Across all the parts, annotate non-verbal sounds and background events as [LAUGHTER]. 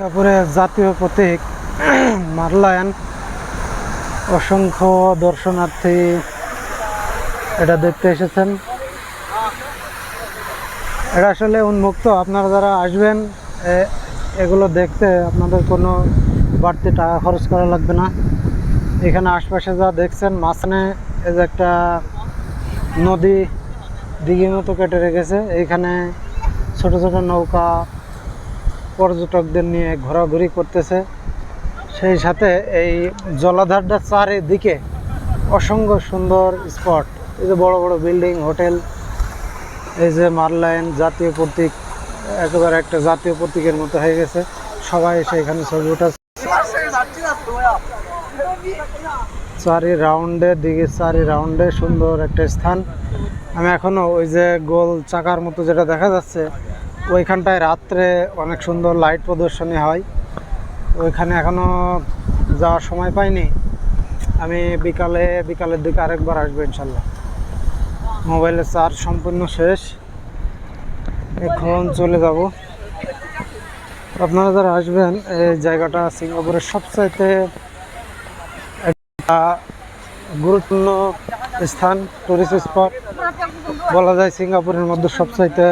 তারপরে জাতীয় প্রতীক [CLEARS THROAT] মারলায়ন অসংখ্য দর্শনার্থী এটা দেখতে এসেছেন। এটা আসলে উন্মুক্ত, আপনারা যারা আসবেন এগুলো দেখতে আপনাদের কোনো বাড়তি টাকা খরচ করা লাগবে না। এখানে আশপাশে যা দেখছেন, মাঝখানে এই যে একটা নদী দিঘির মতো কেটে রেখেছে। এইখানে ছোট ছোট নৌকা পর্যটকদের নিয়ে ঘোরাঘুরি করতেছে। সেই সাথে এই জলাধারটার চারিদিকে অসংখ্য সুন্দর স্পট। এই যে বড় বড় বিল্ডিং, হোটেল, এই যে মারলাইন জাতীয় প্রতীক, একেবারে একটা জাতীয় প্রতীকের মতো হয়ে গেছে। সবাই এসে এখানে ছবি উঠাচ্ছে। চারি রাউন্ডে দিকে চারি রাউন্ডে সুন্দর একটা স্থান। আমি এখনও ওই যে গোল চাকার মতো যেটা দেখা যাচ্ছে ওইখানটায় রাত্রে অনেক সুন্দর লাইট প্রদর্শনী হয়। ওইখানে এখনও যাওয়ার সময় পাইনি। আমি বিকালে, বিকালের দিকে আরেকবার আসব ইনশাল্লাহ। মোবাইলের চার্জ সম্পূর্ণ শেষ। এখন চলে যাব। আপনারা যারা আসবেন, এই জায়গাটা সিঙ্গাপুরের সবচাইতে একটা গুরুত্বপূর্ণ স্থান টুরিস্ট স্পট বলা যায় সিঙ্গাপুরের মধ্যে সবচাইতে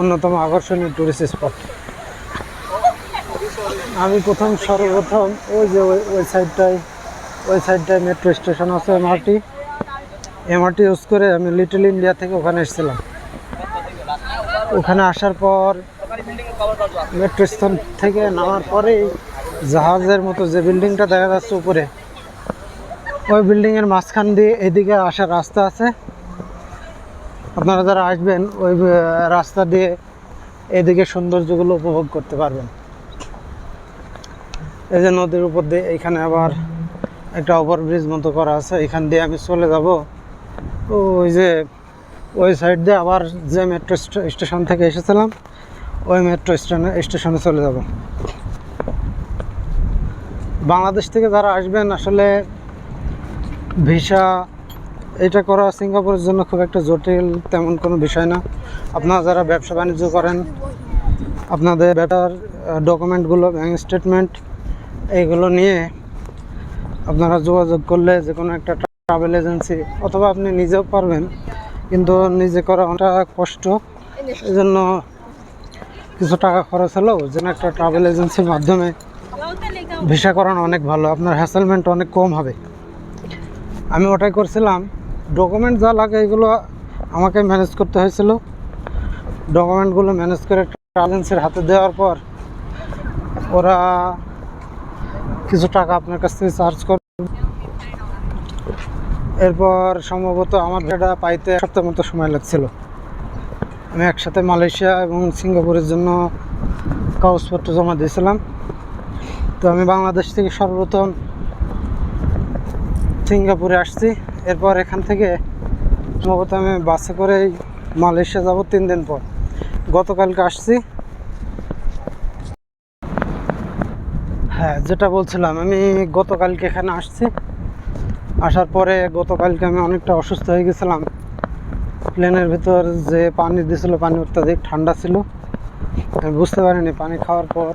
অন্যতম আকর্ষণীয় টুরিস্ট স্পট আমি প্রথম, সর্বপ্রথম ওই যে ওই সাইডটায় ওই সাইডটায় মেট্রো স্টেশন আছে এমআরটি এমআরটি ইউজ করে আমি লিটল ইন্ডিয়া থেকে ওখানে এসেছিলাম। ওখানে আসার পর মেট্রো স্টেশন থেকে নামার পরেই জাহাজের মতো যে বিল্ডিংটা দেখা যাচ্ছে উপরে, ওই বিল্ডিংয়ের মাঝখান দিয়ে এদিকে আসার রাস্তা আছে। আপনারা যারা আসবেন, ওই রাস্তা দিয়ে এদিকে সৌন্দর্যগুলো উপভোগ করতে পারবেন। এই যে নদীর উপর দিয়ে এখানে আবার একটা ওভারব্রিজ মতো করা আছে, এখান দিয়ে আমি চলে যাব। ওই যে, ওই সাইড দিয়ে আবার যে মেট্রো স্টেশন থেকে এসেছিলাম, ওই মেট্রো স্টেশনে স্টেশনে চলে যাব। বাংলাদেশ থেকে যারা আসবেন, আসলে ভিসা এটা করা সিঙ্গাপুরের জন্য খুব একটা জটিল তেমন কোনো বিষয় না। আপনারা যারা ব্যবসা বাণিজ্য করেন, আপনাদের ব্যবসার ডকুমেন্টগুলো ব্যাঙ্ক স্টেটমেন্ট এইগুলো নিয়ে আপনারা যোগাযোগ করলে যে কোনো একটা ট্রাভেল এজেন্সি অথবা আপনি নিজেও পারবেন, কিন্তু নিজে করা অনেকটা কষ্ট। এই জন্য কিছু টাকা খরচ হলেও যেন একটা ট্রাভেল এজেন্সির মাধ্যমে ভিসা করানো অনেক ভালো, আপনার হ্যাসেলমেন্ট অনেক কম হবে। আমি ওটাই করছিলাম। ডকুমেন্ট যা লাগে এগুলো আমাকে ম্যানেজ করতে হয়েছিল। ডকুমেন্টগুলো ম্যানেজ করে এজেন্সির হাতে দেওয়ার পর ওরা কিছু টাকা আপনার কাছ থেকে চার্জ করবে এরপর সম্ভবত আমার ভেড়া পাইতে এক সপ্তাহ মতো সময় লাগছিল। আমি একসাথে মালয়েশিয়া এবং সিঙ্গাপুরের জন্য কাগজপত্র জমা দিয়েছিলাম। তো আমি বাংলাদেশ থেকে সর্বপ্রথম সিঙ্গাপুরে আসছি। এরপর এখান থেকে সম্ভবত আমি বাসে করে মালয়েশিয়া যাব তিন দিন পর। গতকালকে আসছি। হ্যাঁ যেটা বলছিলাম, আমি গতকালকে এখানে আসছি। আসার পরে গতকালকে আমি অনেকটা অসুস্থ হয়ে গেছিলাম। প্লেনের ভিতর যে পানি দিয়েছিল পানি অত্যাধিক ঠান্ডা ছিল। আমি বুঝতে পারিনি পানি খাওয়ার পর।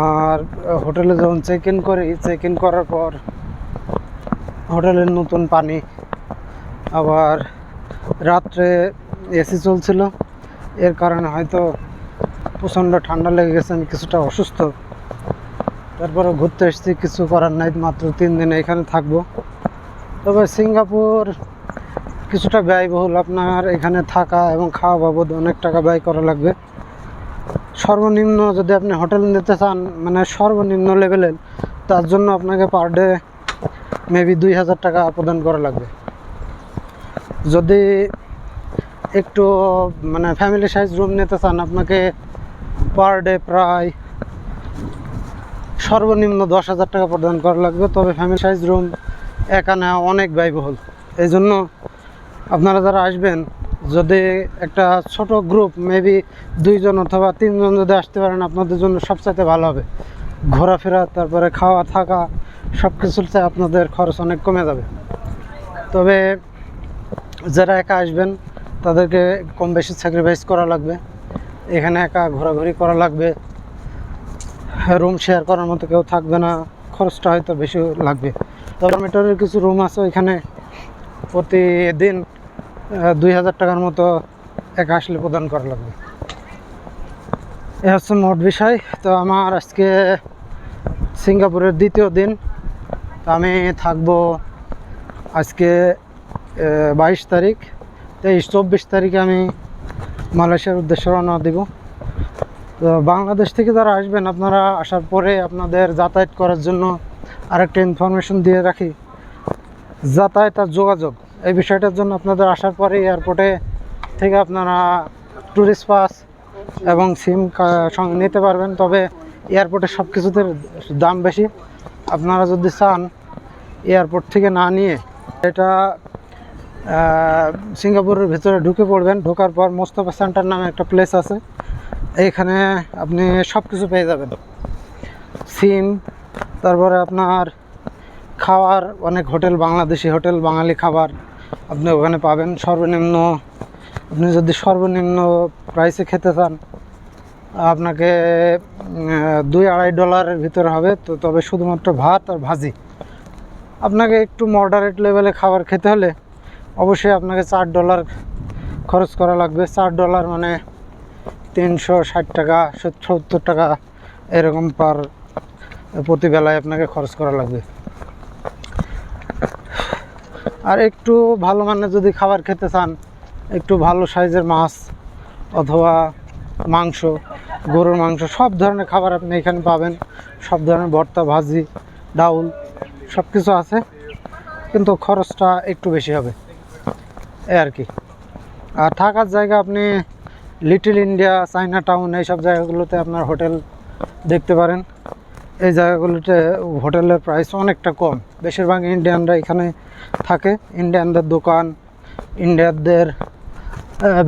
আর হোটেলে যখন চেক ইন করি চেক ইন করার পর হোটেলের নতুন পানি। আবার রাত্রে এসি চলছিল। এর কারণে হয়তো প্রচণ্ড ঠান্ডা লেগে গেছে, আমি কিছুটা অসুস্থ। তারপরে ঘুরতে এসেছি, কিছু করার নাই, মাত্র তিন দিন এখানে থাকব। তবে সিঙ্গাপুর কিছুটা ব্যয়বহুল। আপনার এখানে থাকা এবং খাওয়া বাবদ অনেক টাকা ব্যয় করা লাগবে। সর্বনিম্ন যদি আপনি হোটেল নিতে চান মানে সর্বনিম্ন লেভেলের তার জন্য আপনাকে পার ডে মেবি দুই হাজার টাকা প্রদান করা লাগবে। যদি একটু মানে ফ্যামিলি সাইজ রুম নিতে চান, আপনাকে পার ডে প্রায় সর্বনিম্ন দশ হাজার টাকা প্রদান করা লাগবে। তবে ফ্যামিলি সাইজ রুম একা নেওয়া অনেক ব্যয়বহুল। এই জন্য আপনারা যারা আসবেন, যদি একটা ছোট গ্রুপ মেবি দুইজন অথবা তিনজন যদি আসতে পারেন, আপনাদের জন্য সবচাইতে ভালো হবে। ঘোরাফেরা, তারপরে খাওয়া থাকা সব চেয়ে আপনাদের খরচ অনেক কমে যাবে। তবে যারা একা আসবেন, তাদেরকে কম বেশি স্যাক্রিফাইস করা লাগবে। এখানে একা ঘোরাঘুরি করা লাগবে। রুম শেয়ার করার মতো কেউ থাকবে না। খরচটা হয়তো বেশি লাগবে। ডরমেটরের কিছু রুম আছে ওইখানে। প্রতিদিন দুই হাজার টাকার মতো একা আসলে প্রদান করা লাগবে। এ হচ্ছে মোট বিষয়। তো আমার আজকে সিঙ্গাপুরের দ্বিতীয় দিন। আমি থাকব আজকে বাইশ তারিখ। তেইশ, চব্বিশ তারিখে আমি মালয়েশিয়ার উদ্দেশ্যে রওনা দিব। তো বাংলাদেশ থেকে যারা আসবেন, আপনারা আসার পরে আপনাদের যাতায়াত করার জন্য আরেকটা ইনফরমেশন দিয়ে রাখি। যাতায়াত আর যোগাযোগ, এই বিষয়টার জন্য আপনাদের আসার পরে এয়ারপোর্টে থেকে আপনারা ট্যুরিস্ট পাস এবং সিম সঙ্গে নিতে পারবেন। তবে এয়ারপোর্টে সব কিছুতে দাম বেশি। আপনারা যদি চান এয়ারপোর্ট থেকে না নিয়ে এটা সিঙ্গাপুরের ভিতরে ঢুকে পড়বেন। ঢোকার পর মোস্তফা সেন্টার নামে একটা প্লেস আছে। এইখানে আপনি সব কিছু পেয়ে যাবেন। সিম, তারপরে আপনার খাওয়ার, অনেক হোটেল, বাংলাদেশি হোটেল, বাঙালি খাবার আপনি ওখানে পাবেন। সর্বনিম্ন, আপনি যদি সর্বনিম্ন প্রাইসে খেতে চান, আপনাকে দুই আড়াই ডলারের ভিতরে হবে। তো তবে শুধুমাত্র ভাত আর ভাজি। আপনাকে একটু মডারেট লেভেলে খাবার খেতে হলে অবশ্যই আপনাকে চার ডলার খরচ করা লাগবে। চার ডলার মানে তিনশো ষাট টাকা, সত্তর টাকা এরকম পার প্রতি বেলায় আপনাকে খরচ করা লাগবে। আর একটু ভালো মানের যদি খাবার খেতে চান, একটু ভালো সাইজের মাছ অথবা মাংস, গরুর মাংস, সব ধরনের খাবার আপনি এখানে পাবেন। সব ধরনের ভর্তা, ভাজি, ডাউল সব কিছু আছে, কিন্তু খরচটা একটু বেশি হবে। এই আর কি। আর থাকার জায়গা আপনি লিটল ইন্ডিয়া চাইনা টাউন এইসব জায়গাগুলোতে আপনার হোটেল দেখতে পারেন। এই জায়গাগুলোতে হোটেলের প্রাইস অনেকটা কম। বেশিরভাগ ইন্ডিয়ানরা এখানে থাকে। ইন্ডিয়ানদের দোকান ইন্ডিয়ানদের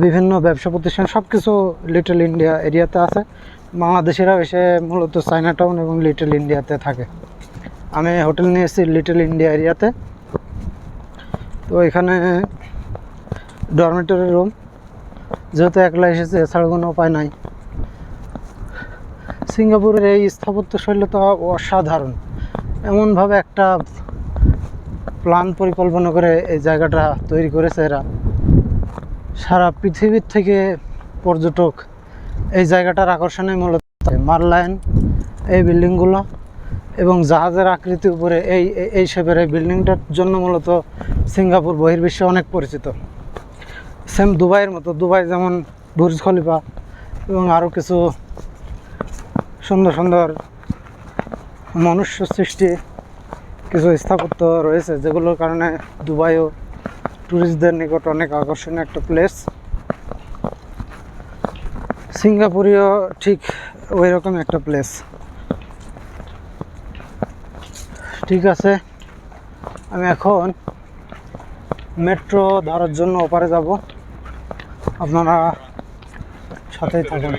বিভিন্ন ব্যবসা প্রতিষ্ঠান সব কিছু লিটল ইন্ডিয়া এরিয়াতে আছে। বাংলাদেশিরাও এসে মূলত চাইনা টাউন এবং লিটল ইন্ডিয়াতে থাকে। আমি হোটেল নিয়ে এসেছি লিটল ইন্ডিয়া এরিয়াতে। তো এখানে ডরমেটরি রুম যেহেতু একলা এসেছে, এছাড়া কোনো উপায় নাই। সিঙ্গাপুরের এই স্থাপত্য শৈলী তো অসাধারণ। এমনভাবে একটা প্ল্যান পরিকল্পনা করে এই জায়গাটা তৈরি করেছে এরা। সারা পৃথিবীর থেকে পর্যটক এই জায়গাটার আকর্ষণে মূলত মারলাইন, এই বিল্ডিংগুলো। এবং জাহাজের আকৃতির উপরে এই, এই- এই শেপের এই বিল্ডিংটার জন্য মূলত সিঙ্গাপুর বহির্বিশ্বে অনেক পরিচিত। সেম দুবাইয়ের মতো, দুবাই যেমন বুর্জ খলিফা এবং আরও কিছু সুন্দর সুন্দর মনুষ্য সৃষ্টি, কিছু স্থাপত্য রয়েছে যেগুলোর কারণে দুবাইও ট্যুরিস্টদের নিকট অনেক আকর্ষণীয় একটা প্লেস সিঙ্গাপুরেও ঠিক ওই রকম একটা প্লেস ঠিক আছে। আমি এখন মেট্রো ধরার জন্য ওপারে যাব। আপনারা সাথেই থাকুন।